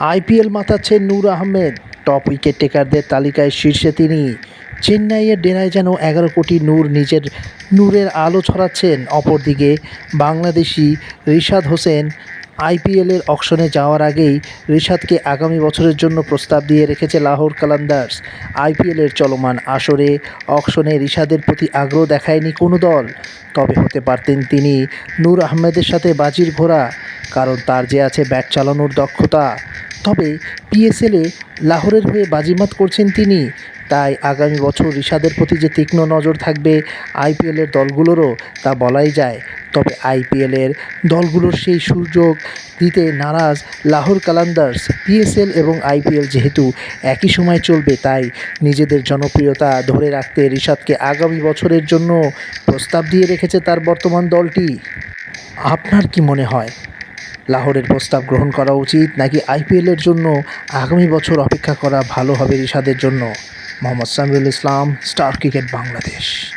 IPL মাতাচ্ছেন Noor Ahmed. Top wicket টেকারদের তালিকায় শীর্ষে তিনি। চেন্নাইয়ের ডেরায় যেন এগারো কোটি নূর নিজের, নূরের আলো ছড়াচ্ছেন। অপরদিকে বাংলাদেশি রিশাদ হোসেন আইপিএলের অকশনে যাওয়ার আগেই রিশাদকে আগামী বছরের জন্য প্রস্তাব দিয়ে রেখেছে লাহোর কালান্দার্স। আইপিএলের চলমান আসরে অকশনে রিশাদের প্রতি আগ্রহ দেখায়নি কোনো দল। তবে হতে পারতেন তিনি নূর আহমেদের সাথে বাজির ঘোড়া, কারণ তার যে আছে ব্যাট চালানোর দক্ষতা। তবে পিএসএলে লাহোরের হয়ে বাজিমাত করছেন তিনি। তাই আগামী বছর রিশাদের প্রতি যে তীক্ষ্ণ নজর থাকবে আইপিএলের দলগুলোরও তা বলাই যায়। তবে আইপিএলের দলগুলোর সেই সুযোগ দিতে নারাজ লাহোর কালান্দার্স। পিএসএল এবং আইপিএল যেহেতু একই সময় চলবে, তাই নিজেদের জনপ্রিয়তা ধরে রাখতে রিশাদকে আগামী বছরের জন্য প্রস্তাব দিয়ে রেখেছে তার বর্তমান দলটি। আপনার কি মনে হয়? লাহোরের প্রস্তাব গ্রহণ করা উচিত নাকি আইপিএলের জন্য আগামী বছর অপেক্ষা করা ভালো হবে রিশাদের জন্য? Mohammad Samiul Islam, Star Cricket Bangladesh.